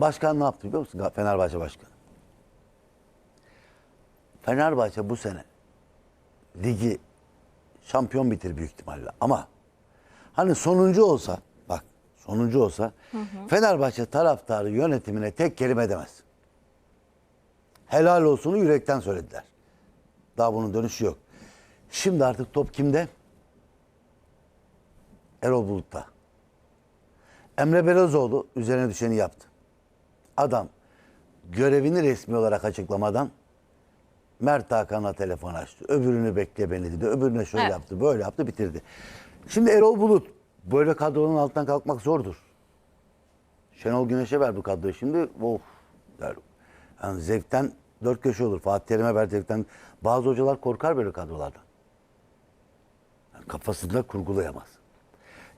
Başkan ne yaptı biliyor musun? Fenerbahçe Başkanı. Fenerbahçe bu sene ligi şampiyon bitir büyük ihtimalle. Ama hani sonuncu olsa bak sonuncu olsa Fenerbahçe taraftarı yönetimine tek kelime demez. Helal olsunu yürekten söylediler. Daha bunun dönüşü yok. Şimdi artık top kimde? Erol Bulut'ta. Emre Belözoğlu üzerine düşeni yaptı. Adam görevini resmi olarak açıklamadan Mert Hakan'a telefon açtı. Öbürünü bekle beni dedi. Öbürüne şöyle Evet. yaptı, böyle yaptı, bitirdi. Şimdi Erol Bulut böyle kadronun altından kalkmak zordur. Şenol Güneş'e ver bu kadroyu şimdi. Of der. Yani zevkten dört köşe olur. Fatih Terim'e ver zevkten. Bazı hocalar korkar böyle kadrolardan. Yani kafasında kurgulayamaz.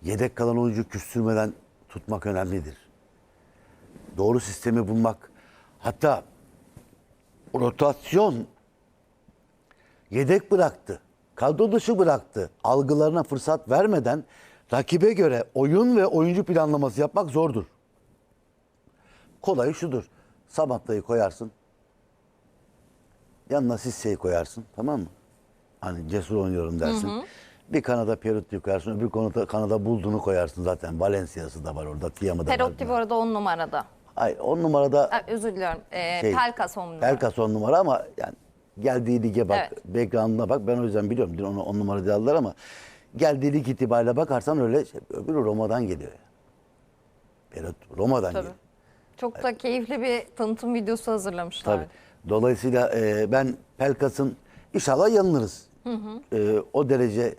Yedek kalan oyuncu küstürmeden tutmak önemlidir. Doğru sistemi bulmak. Hatta rotasyon yedek bıraktı. Kadro dışı bıraktı. Algılarına fırsat vermeden rakibe göre oyun ve oyuncu planlaması yapmak zordur. Kolayı şudur. Samatta'yı koyarsın. Yanına Sisse'yi koyarsın. Tamam mı? Hani cesur oynuyorum dersin. Bir kanada Perutti'yi koyarsın. Öbür kanada, kanada Bulduğunu koyarsın zaten. Valencia'sı da var orada. Tiam'ı da var. Perotti bu arada 10 numarada. Hayır on numarada Ha, özür diliyorum. Ee, Şey, Pelkas 10 numara. Pelkas on numara ama yani geldiği lige bak, Evet. background'una bak. Ben o yüzden biliyorum. Dün onu on numara diye aldılar ama geldiği lig itibariyle bakarsan öyle şey, öbürü Roma'dan geliyor. Perot Roma'dan Tabii. geliyor. Çok da keyifli bir tanıtım videosu hazırlamışlar. Tabii. Dolayısıyla e, ben Pelkas'ın inşallah yanılırız. E, o derece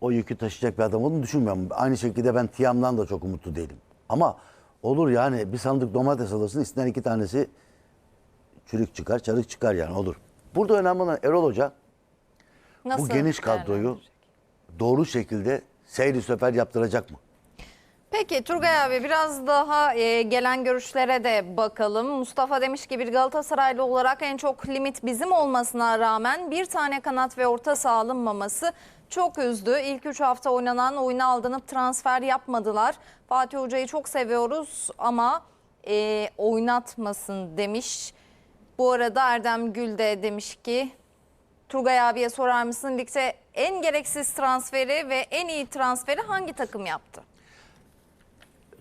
o yükü taşıyacak bir adam olduğunu düşünmüyorum. Aynı şekilde ben Tiam'dan da çok umutlu değilim. Ama olur yani bir sandık domates alırsın içinden iki tanesi çürük çıkar, çarık çıkar yani olur. Burada önemli olan Erol Hoca Nasıl bu geniş kadroyu doğru şekilde seyri sefer yaptıracak mı? Peki Turgay abi biraz daha e, gelen görüşlere de bakalım. Mustafa demiş ki bir Galatasaraylı olarak en çok limit bizim olmasına rağmen bir tane kanat ve orta saha alınmaması çok üzdü. İlk 3 hafta oynanan oyuna aldanıp transfer yapmadılar. Fatih Hoca'yı çok seviyoruz ama e, oynatmasın demiş. Bu arada Erdem Gül de demiş ki Turgay abiye sorar mısın ligde en gereksiz transferi ve en iyi transferi hangi takım yaptı?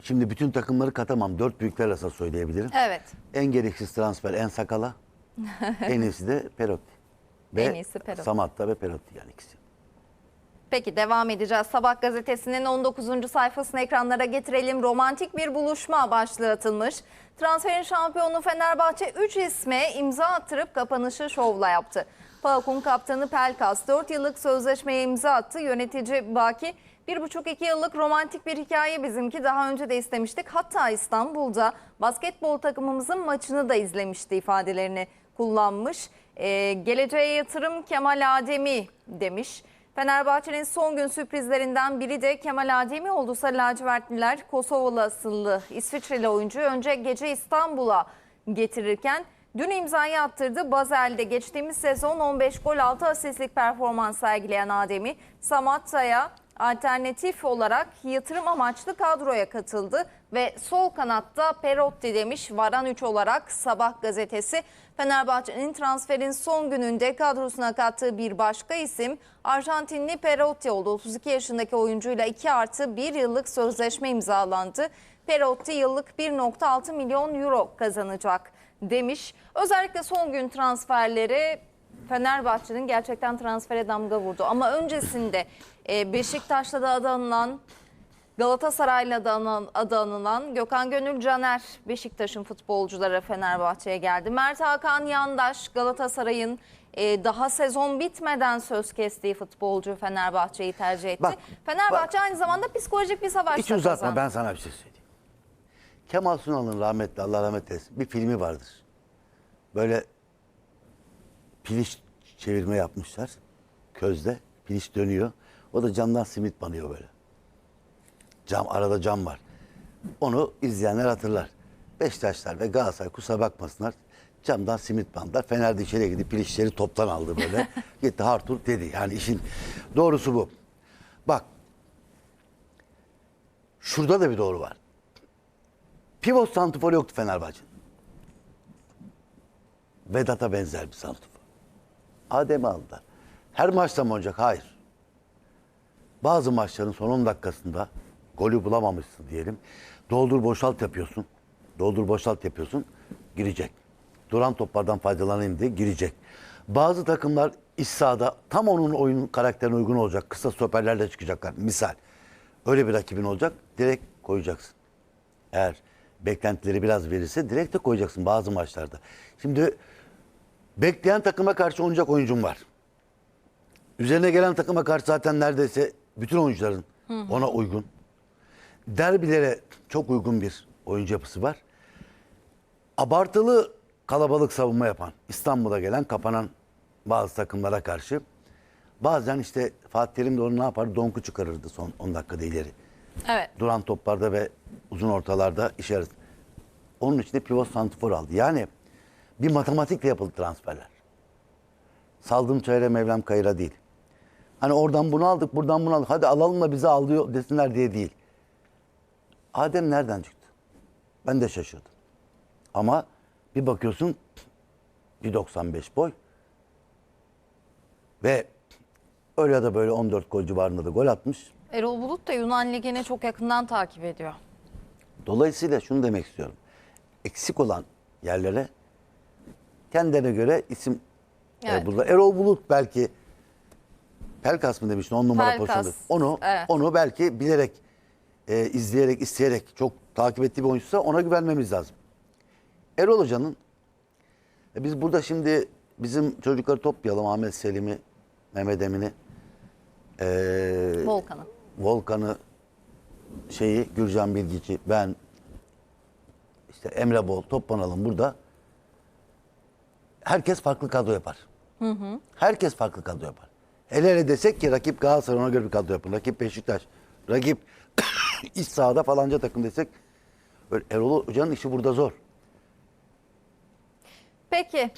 Şimdi bütün takımları katamam. Dört büyükler arasında söyleyebilirim. Evet. En gereksiz transfer en sakala. en iyisi de Perotti. Ve En iyisi Perotti. Samatta ve Perotti yani ikisi. Peki devam edeceğiz. Sabah gazetesinin 19. sayfasını ekranlara getirelim. Romantik bir buluşma başlığı atılmış. Transferin şampiyonu Fenerbahçe 3 isme imza attırıp kapanışı şovla yaptı. PAOK'un kaptanı Pelkas 4 yıllık sözleşmeye imza attı. Yönetici Baki 1,5-2 yıllık romantik bir hikaye bizimki daha önce de istemiştik. Hatta İstanbul'da basketbol takımımızın maçını da izlemişti ifadelerini kullanmış. Ee, geleceğe yatırım Kemal Ademi demiş. Fenerbahçe'nin son gün sürprizlerinden biri de Kemal Ademi oldu. Sarı lacivertliler Kosovalı asıllı İsviçreli oyuncuyu önce gece İstanbul'a getirirken dün imzayı attırdı. Bazel'de geçtiğimiz sezon 15 gol 6 asistlik performans sergileyen Ademi Samatta'ya alternatif olarak yatırım amaçlı kadroya katıldı ve sol kanatta Perotti demiş Varan 3 olarak Sabah gazetesi. Fenerbahçe'nin transferin son gününde kadrosuna kattığı bir başka isim Arjantinli Perotti oldu. 32 yaşındaki oyuncuyla 2 artı 1 yıllık sözleşme imzalandı. Perotti yıllık 1.6 milyon euro kazanacak demiş. Özellikle son gün transferleri Fenerbahçe'nin gerçekten transfere damga vurdu. Ama öncesinde e, Beşiktaş'ta da adı anılan Galatasaray'la da adı anılan Gökhan Gönül Caner Beşiktaş'ın futbolcuları Fenerbahçe'ye geldi. Mert Hakan Yandaş Galatasaray'ın e, daha sezon bitmeden söz kestiği futbolcu Fenerbahçe'yi tercih etti. Bak, Fenerbahçe aynı zamanda psikolojik bir savaş Hiç da uzatma kazandı. ben sana bir şey söyleyeyim. Kemal Sunal'ın rahmetli Allah rahmet eylesin bir filmi vardır. Böyle piliç çevirme yapmışlar. Közde piliç dönüyor. O da camdan simit banıyor böyle. Cam arada cam var. Onu izleyenler hatırlar. Beşiktaşlar ve Galatasaray kusura bakmasınlar. Camdan simit bandılar. Fener de içeriye gidip piliçleri toptan aldı böyle. Gitti Hartur dedi. Yani işin doğrusu bu. Bak. Şurada da bir doğru var. Pivot santifor yoktu Fenerbahçe'nin. Vedat'a benzer bir santifor. Adem'i aldılar. Her maçta mı olacak? Hayır. Bazı maçların son 10 dakikasında golü bulamamışsın diyelim. Doldur boşalt yapıyorsun. Doldur boşalt yapıyorsun. Girecek. Duran toplardan faydalanayım diye girecek. Bazı takımlar iç sahada tam onun oyun karakterine uygun olacak. Kısa stoperlerle çıkacaklar. Misal. Öyle bir rakibin olacak. Direkt koyacaksın. Eğer beklentileri biraz verirse direkt de koyacaksın bazı maçlarda. Şimdi bekleyen takıma karşı oynayacak oyuncum var. Üzerine gelen takıma karşı zaten neredeyse bütün oyuncuların ona uygun. Derbilere çok uygun bir oyuncu yapısı var. Abartılı kalabalık savunma yapan, İstanbul'a gelen, kapanan bazı takımlara karşı bazen işte Fatih Terim de onu ne yapar? Donku çıkarırdı son 10 dakikada ileri. Evet. Duran toplarda ve uzun ortalarda işe yarar. Onun için de pivot santifor aldı. Yani bir matematikle yapıldı transferler. Saldım çayıra Mevlam kayıra değil. Hani oradan bunu aldık, buradan bunu aldık. Hadi alalım da bize alıyor desinler diye değil. Adem nereden çıktı? Ben de şaşırdım. Ama bir bakıyorsun 1.95 boy ve öyle ya da böyle 14 gol civarında da gol atmış. Erol Bulut da Yunan Ligi'ni çok yakından takip ediyor. Dolayısıyla şunu demek istiyorum. Eksik olan yerlere kendine göre isim e, Evet. buldular. Erol Bulut belki Pelkas mı demiştin 10 numara Pelkas, pozisyonda. Onu evet. onu belki bilerek e, izleyerek isteyerek çok takip ettiği bir oyuncuysa ona güvenmemiz lazım. Erol Hoca'nın e, biz burada şimdi bizim çocukları toplayalım Ahmet Selim'i, Mehmet Emin'i, e, Volkan'ı. Volkan'ı şeyi Gürcan Bilgici ben işte Emre Bol toplanalım burada. Herkes farklı kadro yapar. Herkes farklı kadro yapar. Hele hele desek ki rakip Galatasaray ona göre bir kadro yapın. Rakip Beşiktaş. Rakip iç sahada falanca takım desek böyle Erol Hoca'nın işi burada zor. Peki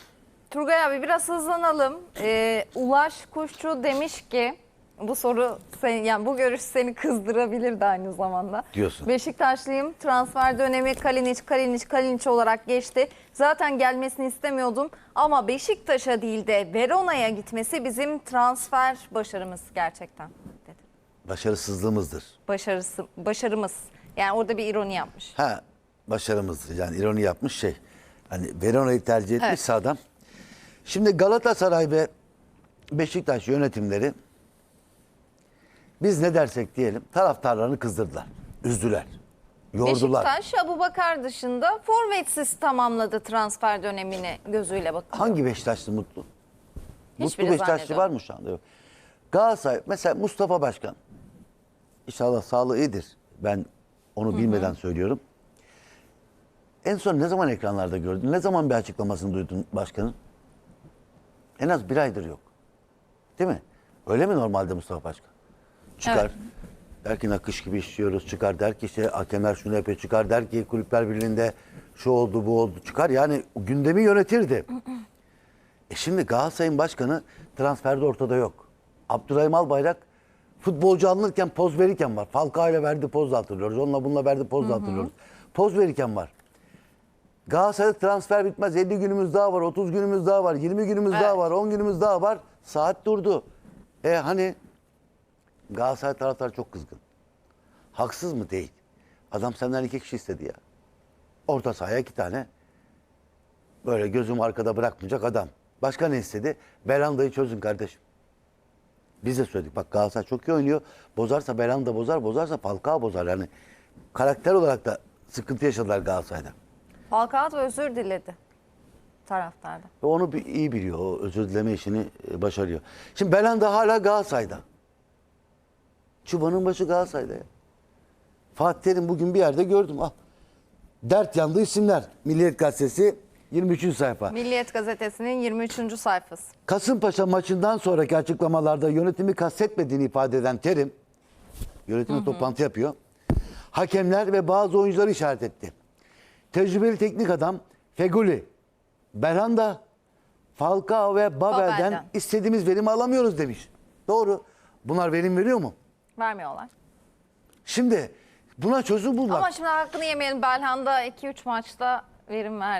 Turgay abi biraz hızlanalım. Ee, Ulaş Kuşçu demiş ki bu soru sen, yani bu görüş seni kızdırabilir de aynı zamanda. Diyorsun. Beşiktaşlıyım. Transfer dönemi Kalinic, Kalinic, Kalinic olarak geçti. Zaten gelmesini istemiyordum ama Beşiktaş'a değil de Verona'ya gitmesi bizim transfer başarımız gerçekten. Başarısızlığımızdır. Başarısı, başarımız. Yani orada bir ironi yapmış. Ha başarımızdır. Yani ironi yapmış şey. Hani Verona'yı tercih etmişse adam. Şimdi Galatasaray ve Beşiktaş yönetimleri biz ne dersek diyelim taraftarlarını kızdırdılar. Üzdüler. Yordular. Beşiktaş Abubakar dışında forvetsiz tamamladı transfer dönemini gözüyle bakıyor. Hangi Beşiktaşlı mutlu? Hiçbiri mutlu Beşiktaşlı var mı şu anda? Yok. Galatasaray mesela Mustafa Başkan. İnşallah sağlığı iyidir. Ben onu bilmeden söylüyorum. En son ne zaman ekranlarda gördün? Ne zaman bir açıklamasını duydun başkanın? En az bir aydır yok. Değil mi? Öyle mi normalde Mustafa Başkan? Çıkar. Evet. Der ki nakış gibi işliyoruz. Çıkar der ki işte hakemler şunu yapıyor. Çıkar der ki kulüpler birliğinde şu oldu bu oldu. Çıkar yani gündemi yönetirdi. E şimdi Galatasaray'ın başkanı transferde ortada yok. Abdurrahim Albayrak futbolcu alınırken poz verirken var. Falcao ile verdi poz da hatırlıyoruz. Onunla bununla verdi poz da hatırlıyoruz. Poz verirken var. Galatasaray'da transfer bitmez. 50 günümüz daha var, 30 günümüz daha var, 20 günümüz Evet. daha var, 10 günümüz daha var. Saat durdu. E hani Galatasaray taraftarı çok kızgın. Haksız mı? Değil. Adam senden iki kişi istedi ya. Orta sahaya iki tane. Böyle gözüm arkada bırakmayacak adam. Başka ne istedi? Belanda'yı çözün kardeşim. Biz de söyledik. Bak Galatasaray çok iyi oynuyor. Bozarsa Belanda bozar, bozarsa Falcao bozar. Yani karakter olarak da sıkıntı yaşadılar Galatasaray'da. Falcao da özür diledi taraftarda. Ve onu bir, iyi biliyor. O özür dileme işini e, başarıyor. Şimdi Belanda hala Galatasaray'da. Çubanın başı Galatasaray'da ya. Fatih Terim bugün bir yerde gördüm. Ah. Dert yandı isimler. Milliyet Gazetesi 23. sayfa. Milliyet gazetesinin 23. sayfası. Kasımpaşa maçından sonraki açıklamalarda yönetimi kastetmediğini ifade eden Terim, yönetime toplantı yapıyor. Hakemler ve bazı oyuncuları işaret etti. Tecrübeli teknik adam Feguli, Belhanda, Falcao ve Babel'den, Babel'den. istediğimiz verimi alamıyoruz demiş. Doğru. Bunlar verim veriyor mu? Vermiyorlar. Şimdi Buna çözüm bulmak. Ama şimdi hakkını yemeyelim. Belhanda 2-3 maçta verim verdi.